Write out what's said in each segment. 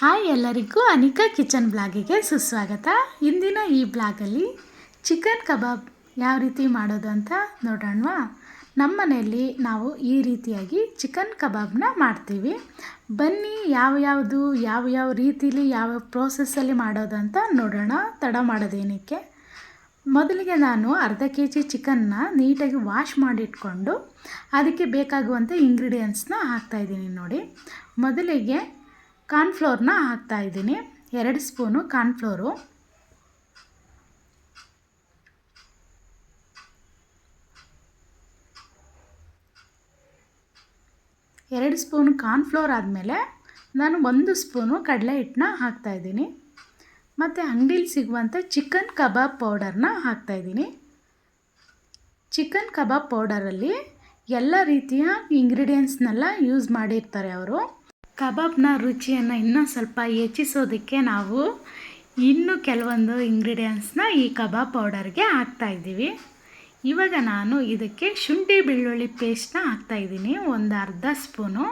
Hi ಎಲ್ಲರಿಗೂ Anika kitchen ಬ್ಲಾಗಿಗೆ ಸುಸ್ವಾಗತ. ಇಂದಿನ ಈ ಬ್ಲಾಗಲ್ಲಿ ಚಿಕನ್ ಕಬಾಬ್ ಯಾವ ರೀತಿ ಮಾಡೋದು ಅಂತ ನೋಡೋಣವಾ? ನಮ್ಮ ಮನೆಯಲ್ಲಿ ನಾವು ಈ ರೀತಿಯಾಗಿ ಚಿಕನ್ ಕಬಾಬ್ನ ಮಾಡ್ತೀವಿ. ಬನ್ನಿ ಯಾವ ಯಾವುದು, ಯಾವ ಯಾವ ರೀತಿಲಿ, ಯಾವ ಪ್ರೋಸೆಸ್ಸಲ್ಲಿ ಮಾಡೋದು ಅಂತ ನೋಡೋಣ. ತಡ ಮಾಡೋದೇನಕ್ಕೆ? ಮೊದಲಿಗೆ ನಾನು ಅರ್ಧ ಕೆ ಜಿ ಚಿಕನ್ನ ನೀಟಾಗಿ ವಾಶ್ ಮಾಡಿಟ್ಕೊಂಡು ಅದಕ್ಕೆ ಬೇಕಾಗುವಂಥ ಇಂಗ್ರೀಡಿಯೆಂಟ್ಸ್ನ ಹಾಕ್ತಾಯಿದ್ದೀನಿ ನೋಡಿ. ಮೊದಲಿಗೆ ಕಾರ್ನ್ಫ್ಲೋರ್ನ ಹಾಕ್ತಾಯಿದ್ದೀನಿ ಎರಡು ಸ್ಪೂನು ಕಾರ್ನ್ಫ್ಲೋರು ಎರಡು ಸ್ಪೂನು ಕಾರ್ನ್ಫ್ಲೋರ್ ಆದಮೇಲೆ ನಾನು ಒಂದು ಸ್ಪೂನು ಕಡಲೆ ಹಿಟ್ಟನ್ನ ಹಾಕ್ತಾಯಿದ್ದೀನಿ ಮತ್ತು ಅಂಗಡೀಲಿ ಸಿಗುವಂಥ ಚಿಕನ್ ಕಬಾಬ್ ಪೌಡರ್ನ ಹಾಕ್ತಾಯಿದ್ದೀನಿ ಚಿಕನ್ ಕಬಾಬ್ ಪೌಡರಲ್ಲಿ ಎಲ್ಲ ರೀತಿಯ ಇಂಗ್ರೀಡಿಯೆಂಟ್ಸ್ನೆಲ್ಲ ಯೂಸ್ ಮಾಡಿರ್ತಾರೆ ಅವರು. ಕಬಾಬ್ನ ರುಚಿಯನ್ನು ಇನ್ನೂ ಸ್ವಲ್ಪ ಹೆಚ್ಚಿಸೋದಕ್ಕೆ ನಾವು ಇನ್ನೂ ಕೆಲವೊಂದು ಇಂಗ್ರೀಡಿಯೆಂಟ್ಸ್ನ ಈ ಕಬಾಬ್ ಪೌಡರ್ಗೆ ಹಾಕ್ತಾಯಿದ್ದೀವಿ ಇವಾಗ ನಾನು ಇದಕ್ಕೆ ಶುಂಠಿ ಬೆಳ್ಳುಳ್ಳಿ ಪೇಸ್ಟ್ನ ಹಾಕ್ತಾಯಿದ್ದೀನಿ ಒಂದು ಅರ್ಧ ಸ್ಪೂನು.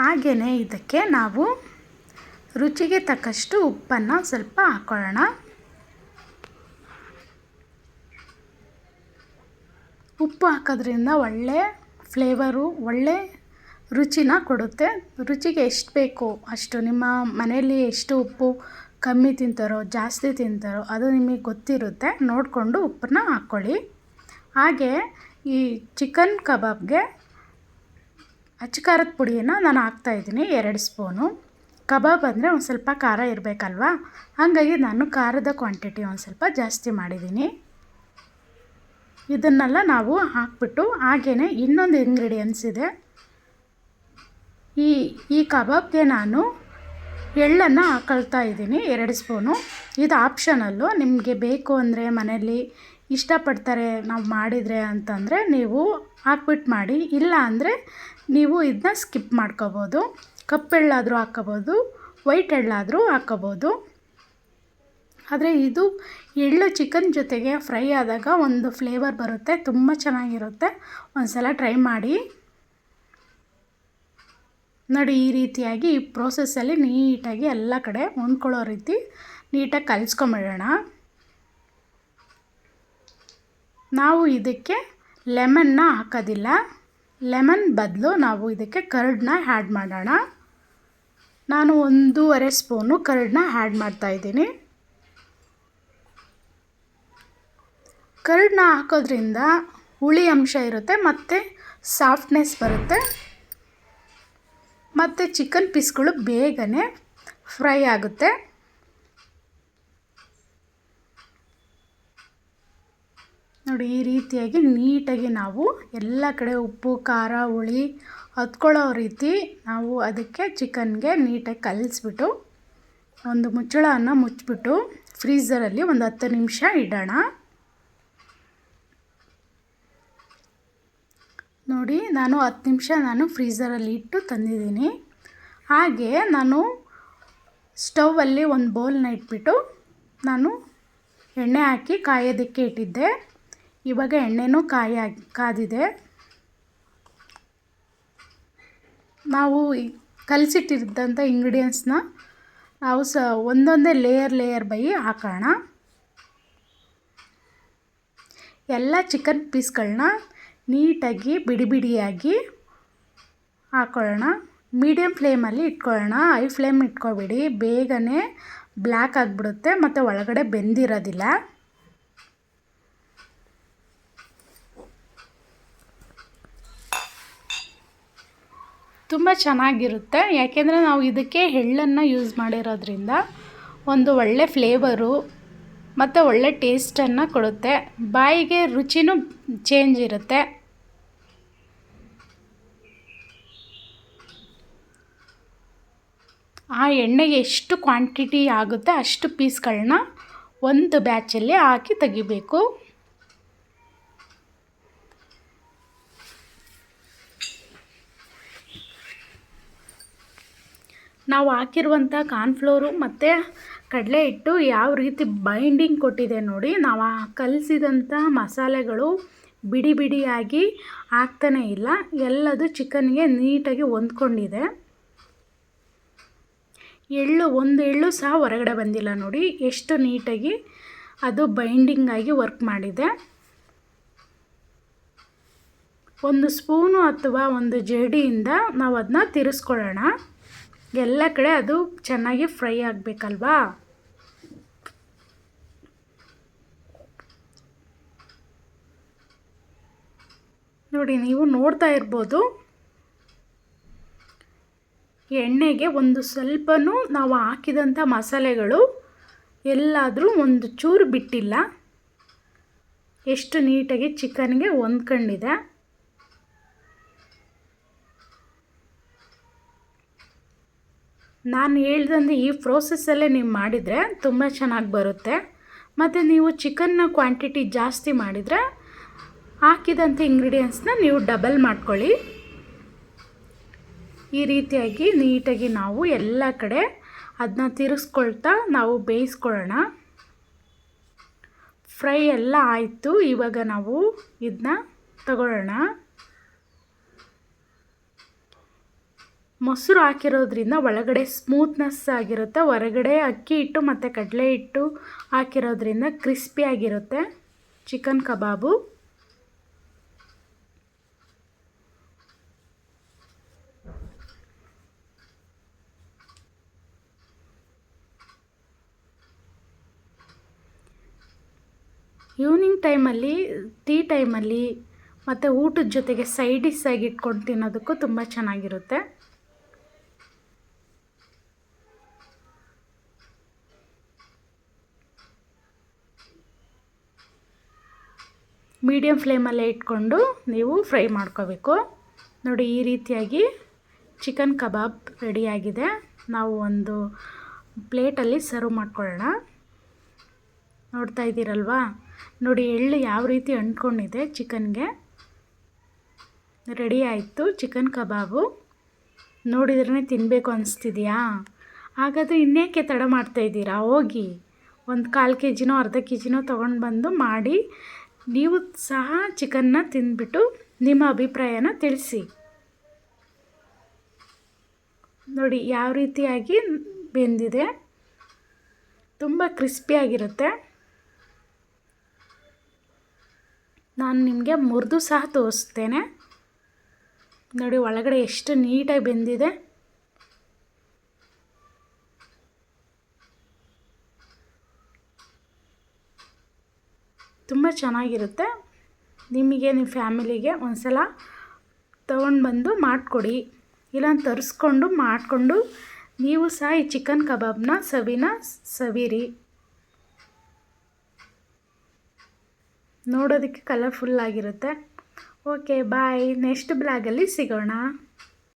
ಹಾಗೆಯೇ ಇದಕ್ಕೆ ನಾವು ರುಚಿಗೆ ತಕ್ಕಷ್ಟು ಉಪ್ಪನ್ನು ಸ್ವಲ್ಪ ಹಾಕೊಳ್ಳೋಣ. ಉಪ್ಪು ಹಾಕೋದ್ರಿಂದ ಒಳ್ಳೆ ಫ್ಲೇವರು ಒಳ್ಳೆ ರುಚಿನ ಕೊಡುತ್ತೆ. ರುಚಿಗೆ ಎಷ್ಟು ಬೇಕು ಅಷ್ಟು ನಿಮ್ಮ ಮನೆಯಲ್ಲಿ ಎಷ್ಟು ಉಪ್ಪು ಕಮ್ಮಿ ತಿಂತಾರೋ, ಜಾಸ್ತಿ ತಿಂತಾರೋ ಅದು ನಿಮಗೆ ಗೊತ್ತಿರುತ್ತೆ. ನೋಡಿಕೊಂಡು ಉಪ್ಪನ್ನ ಹಾಕ್ಕೊಳ್ಳಿ. ಹಾಗೆ ಈ ಚಿಕನ್ ಕಬಾಬ್ಗೆ ಅಚ್ಚಕಾರದ ಪುಡಿಯನ್ನು ನಾನು ಹಾಕ್ತಾಯಿದ್ದೀನಿ ಎರಡು ಸ್ಪೂನು. ಕಬಾಬ್ ಅಂದರೆ ಒಂದು ಸ್ವಲ್ಪ ಖಾರ ಇರಬೇಕಲ್ವಾ? ಹಾಗಾಗಿ ನಾನು ಖಾರದ ಕ್ವಾಂಟಿಟಿ ಒಂದು ಸ್ವಲ್ಪ ಜಾಸ್ತಿ ಮಾಡಿದ್ದೀನಿ. ಇದನ್ನೆಲ್ಲ ನಾವು ಹಾಕ್ಬಿಟ್ಟು ಹಾಗೆಯೇ ಇನ್ನೊಂದು ಇಂಗ್ರೀಡಿಯೆಂಟ್ಸ್ ಇದೆ. ಈ ಈ ಕಬಾಬ್ಗೆ ನಾನು ಎಳ್ಳನ್ನು ಹಾಕಳ್ತಾ ಇದ್ದೀನಿ, ಎರಡು ಸ್ಪೂನು. ಇದು ಆಪ್ಷನಲ್ಲು. ನಿಮಗೆ ಬೇಕು ಅಂದರೆ ಮನೆಯಲ್ಲಿ ಇಷ್ಟಪಡ್ತಾರೆ ನಾವು ಮಾಡಿದರೆ ಅಂತಂದರೆ ನೀವು ಹಾಕ್ಬಿಟ್ಟು ಮಾಡಿ. ಇಲ್ಲ ಅಂದರೆ ನೀವು ಇದನ್ನ ಸ್ಕಿಪ್ ಮಾಡ್ಕೋಬೋದು. ಕಪ್ಪೆಳ್ಳಾದರೂ ಹಾಕ್ಕೋಬೋದು, ವೈಟ್ ಎಳ್ಳಾದರೂ ಹಾಕ್ಕೋಬೋದು. ಆದರೆ ಇದು ಎಳ್ಳು ಚಿಕನ್ ಜೊತೆಗೆ ಫ್ರೈ ಆದಾಗ ಒಂದು ಫ್ಲೇವರ್ ಬರುತ್ತೆ, ತುಂಬ ಚೆನ್ನಾಗಿರುತ್ತೆ. ಒಂದು ಸಲ ಟ್ರೈ ಮಾಡಿ. ನೋಡಿ, ಈ ರೀತಿಯಾಗಿ ಈ ಪ್ರೋಸೆಸ್ಸಲ್ಲಿ ನೀಟಾಗಿ ಎಲ್ಲ ಕಡೆ ಹೊಂದ್ಕೊಳ್ಳೋ ರೀತಿ ನೀಟಾಗಿ ಕಲಿಸ್ಕೊಂಬಿಡೋಣ. ನಾವು ಇದಕ್ಕೆ ಲೆಮನ್ನ ಹಾಕೋದಿಲ್ಲ. ಲೆಮನ್ ಬದಲು ನಾವು ಇದಕ್ಕೆ ಕರ್ಡನ್ನ ಆ್ಯಡ್ ಮಾಡೋಣ. ನಾನು ಒಂದೂವರೆ ಸ್ಪೂನು ಕರ್ಡನ್ನ ಆ್ಯಡ್ ಮಾಡ್ತಾಯಿದ್ದೀನಿ ಕರ್ಡನ್ನ ಹಾಕೋದ್ರಿಂದ ಹುಳಿ ಅಂಶ ಇರುತ್ತೆ, ಮತ್ತು ಸಾಫ್ಟ್ನೆಸ್ ಬರುತ್ತೆ. ಮತ್ತು ಚಿಕನ್ ಪೀಸ್ಗಳು ಬೇಗನೆ ಫ್ರೈ ಆಗುತ್ತೆ. ನೋಡಿ, ಈ ರೀತಿಯಾಗಿ ನೀಟಾಗಿ ನಾವು ಎಲ್ಲ ಕಡೆ ಉಪ್ಪು, ಖಾರ, ಹುಳಿ ಹತ್ಕೊಳ್ಳೋ ರೀತಿ ನಾವು ಅದಕ್ಕೆ ಚಿಕನ್ಗೆ ನೀಟಾಗಿ ಕಲಿಸ್ಬಿಟ್ಟು ಒಂದು ಮುಚ್ಚಳವನ್ನು ಮುಚ್ಚಿಬಿಟ್ಟು ಫ್ರೀಝರಲ್ಲಿ ಒಂದು ಹತ್ತು ನಿಮಿಷ ಇಡೋಣ. ನೋಡಿ, ನಾನು ಹತ್ತು ನಿಮಿಷ ನಾನು ಫ್ರೀಝರಲ್ಲಿ ಇಟ್ಟು ತಂದಿದ್ದೀನಿ. ಹಾಗೆ ನಾನು ಸ್ಟೌವಲ್ಲಿ ಒಂದು ಬೌಲ್ನ ಇಟ್ಬಿಟ್ಟು ನಾನು ಎಣ್ಣೆ ಹಾಕಿ ಕಾಯೋದಕ್ಕೆ ಇಟ್ಟಿದ್ದೆ. ಇವಾಗ ಎಣ್ಣೆನೂ ಕಾಯಿ ಕಾದಿದೆ. ನಾವು ಕಲಸಿಟ್ಟಿದ್ದಂಥ ಇಂಗ್ರೀಡಿಯೆಂಟ್ಸ್ನ ನಾವು ಸ, ಒಂದೊಂದೇ ಲೇಯರ್ ಲೇಯರ್ ಬೈ ಹಾಕೋಣ. ಎಲ್ಲ ಚಿಕನ್ ಪೀಸ್ಗಳನ್ನ ನೀಟಾಗಿ ಬಿಡಿ ಬಿಡಿಯಾಗಿ ಹಾಕ್ಕೊಳ್ಳೋಣ ಮೀಡಿಯಮ್ ಫ್ಲೇಮಲ್ಲಿ ಇಟ್ಕೊಳ್ಳೋಣ. ಹೈ ಫ್ಲೇಮ್ ಇಟ್ಕೊಬೇಡಿ. ಬೇಗನೆ ಬ್ಲ್ಯಾಕ್ ಆಗಿಬಿಡುತ್ತೆ ಮತ್ತು ಒಳಗಡೆ ಬೆಂದಿರೋದಿಲ್ಲ. ತುಂಬ ಚೆನ್ನಾಗಿರುತ್ತೆ. ಯಾಕೆಂದರೆ ನಾವು ಇದಕ್ಕೆ ಎಳ್ಳನ್ನು ಯೂಸ್ ಮಾಡಿರೋದ್ರಿಂದ ಒಂದು ಒಳ್ಳೆ ಫ್ಲೇವರು ಮತ್ತು ಒಳ್ಳೆ ಟೇಸ್ಟನ್ನು ಕೊಡುತ್ತೆ. ಬಾಯಿಗೆ ರುಚಿನೂ ಚೇಂಜ್ ಇರುತ್ತೆ. ಆ ಎಣ್ಣೆಗೆ ಎಷ್ಟು ಕ್ವಾಂಟಿಟಿ ಆಗುತ್ತೆ ಅಷ್ಟು ಪೀಸ್ಗಳನ್ನ ಒಂದು ಬ್ಯಾಚಲ್ಲಿ ಹಾಕಿ ತೆಗಿಬೇಕು. ನಾವು ಹಾಕಿರುವಂಥ ಕಾರ್ನ್ಫ್ಲೋರು ಮತ್ತು ಕಡಲೆ ಹಿಟ್ಟು ಯಾವ ರೀತಿ ಬೈಂಡಿಂಗ್ ಕೊಟ್ಟಿದೆ ನೋಡಿ, ನಾವು ಕಲಸಿದಂಥ ಮಸಾಲೆಗಳು ಬಿಡಿ ಬಿಡಿಯಾಗಿ ಆಗ್ತಾನೇ ಇಲ್ಲ. ಎಲ್ಲದು ಚಿಕನ್ಗೆ ನೀಟಾಗಿ ಹೊಂದ್ಕೊಂಡಿದೆ. ಎಳ್ಳು, ಒಂದು ಎಳ್ಳು ಸಹ ಹೊರಗಡೆ ಬಂದಿಲ್ಲ ನೋಡಿ. ಎಷ್ಟು ನೀಟಾಗಿ ಅದು ಬೈಂಡಿಂಗ್ ಆಗಿ ವರ್ಕ್ ಮಾಡಿದೆ. ಒಂದು ಸ್ಪೂನು ಅಥವಾ ಒಂದು ಜೇಡಿಯಿಂದ ನಾವು ಅದನ್ನ ತಿರುಸ್ಕೊಳ್ಳೋಣ. ಎಲ್ಲ ಕಡೆ ಅದು ಚೆನ್ನಾಗಿ ಫ್ರೈ ಆಗಬೇಕಲ್ವಾ? ನೋಡಿ, ನೀವು ನೋಡ್ತಾ ಇರ್ಬೋದು. ಎಣ್ಣೆಗೆ ಒಂದು ಸ್ವಲ್ಪನೂ ನಾವು ಹಾಕಿದಂಥ ಮಸಾಲೆಗಳು ಎಲ್ಲಾದರೂ ಒಂದು ಚೂರು ಬಿಟ್ಟಿಲ್ಲ. ಎಷ್ಟು ನೀಟಾಗಿ ಚಿಕನ್ಗೆ ಹೊಂದ್ಕೊಂಡಿದೆ. ನಾನು ಹೇಳ್ದಂದು ಈ ಪ್ರೋಸೆಸ್ಸಲ್ಲೇ ನೀವು ಮಾಡಿದರೆ ತುಂಬ ಚೆನ್ನಾಗಿ ಬರುತ್ತೆ. ಮತ್ತು ನೀವು ಚಿಕನ್ನ ಕ್ವಾಂಟಿಟಿ ಜಾಸ್ತಿ ಮಾಡಿದರೆ ಹಾಕಿದಂಥ ಇಂಗ್ರೀಡಿಯೆಂಟ್ಸ್ನ ನೀವು ಡಬಲ್ ಮಾಡ್ಕೊಳ್ಳಿ. ಈ ರೀತಿಯಾಗಿ ನೀಟಾಗಿ ನಾವು ಎಲ್ಲ ಕಡೆ ಅದನ್ನ ತಿರುಗಿಸ್ಕೊಳ್ತಾ ನಾವು ಬೇಯಿಸ್ಕೊಳ್ಳೋಣ. ಫ್ರೈ ಎಲ್ಲ ಆಯಿತು, ಇವಾಗ ನಾವು ಇದನ್ನ ತಗೊಳ್ಳೋಣ. ಮೊಸರು ಹಾಕಿರೋದ್ರಿಂದ ಒಳಗಡೆ ಸ್ಮೂತ್ನೆಸ್ ಆಗಿರುತ್ತೆ, ಹೊರಗಡೆ ಅಕ್ಕಿ ಹಿಟ್ಟು ಮತ್ತು ಕಡಲೆ ಹಿಟ್ಟು ಹಾಕಿರೋದ್ರಿಂದ ಕ್ರಿಸ್ಪಿಯಾಗಿರುತ್ತೆ ಚಿಕನ್ ಕಬಾಬು. ಈವ್ನಿಂಗ್ ಟೈಮಲ್ಲಿ ಟೀ ಟೈಮಲ್ಲಿ ಮತ್ತು ಊಟದ ಜೊತೆಗೆ ಸೈಡ್ ಡಿಸ್ ಆಗಿ ಇಟ್ಕೊಂಡು ತಿನ್ನೋದಕ್ಕೂ ತುಂಬ ಚೆನ್ನಾಗಿರುತ್ತೆ. ಮೀಡಿಯಮ್ ಫ್ಲೇಮಲ್ಲೇ ಇಟ್ಕೊಂಡು ನೀವು ಫ್ರೈ ಮಾಡ್ಕೋಬೇಕು. ನೋಡಿ, ಈ ರೀತಿಯಾಗಿ ಚಿಕನ್ ಕಬಾಬ್ ರೆಡಿಯಾಗಿದೆ ನಾವು ಒಂದು ಪ್ಲೇಟಲ್ಲಿ ಸರ್ವ್ ಮಾಡ್ಕೊಳ್ಳೋಣ. ನೋಡ್ತಾ ಇದ್ದೀರಲ್ವಾ? ನೋಡಿ, ಎಳ್ಳು ಯಾವ ರೀತಿ ಅಂಟ್ಕೊಂಡಿದೆ ಚಿಕನ್ಗೆ. ರೆಡಿ ಆಯಿತು ಚಿಕನ್ ಕಬಾಬು. ನೋಡಿದ್ರೇ ತಿನ್ನಬೇಕು ಅನಿಸ್ತಿದೆಯಾ? ಹಾಗಾದರೆ ಇನ್ನೇಕೆ ತಡ ಮಾಡ್ತಾಯಿದ್ದೀರಾ ಹೋಗಿ. ಒಂದು ಕಾಲು ಕೆ ಜಿನೋ ಅರ್ಧ ಕೆ ಜಿನೋ ತೊಗೊಂಡು ಬಂದು ಮಾಡಿ, ನೀವು ಸಹ ಚಿಕನ್ನ ತಿಂದ್ಬಿಟ್ಟು ನಿಮ್ಮ ಅಭಿಪ್ರಾಯನ ತಿಳಿಸಿ. ನೋಡಿ, ಯಾವ ರೀತಿಯಾಗಿ ಬೆಂದಿದೆ? ತುಂಬ ಕ್ರಿಸ್ಪಿಯಾಗಿರುತ್ತೆ ನಾನು ನಿಮಗೆ ಮುರಿದು ಸಹ ತೋರಿಸ್ತೇನೆ. ನೋಡಿ, ಒಳಗಡೆ ಎಷ್ಟು ನೀಟಾಗಿ ಬೆಂದಿದೆ. ತುಂಬ ಚೆನ್ನಾಗಿರುತ್ತೆ. ನಿಮಗೆ ನಿಮ್ಮ ಫ್ಯಾಮಿಲಿಗೆ ಒಂದು ಸಲ ತೊಗೊಂಡು ಬಂದು ಮಾಡಿಕೊಡಿ. ಇಲ್ಲ ತರಿಸ್ಕೊಂಡು ಮಾಡಿಕೊಂಡು ನೀವು ಸಹ ಈ ಚಿಕನ್ ಕಬಾಬ್ನ ಸವಿನ ಸವಿರಿ. ನೋಡೋದಕ್ಕೆ ಕಲರ್ಫುಲ್ ಆಗಿರುತ್ತೆ. ಓಕೆ ಬಾಯ್ ನೆಕ್ಸ್ಟ್ ಬ್ಲಾಗಲ್ಲಿ ಸಿಗೋಣ.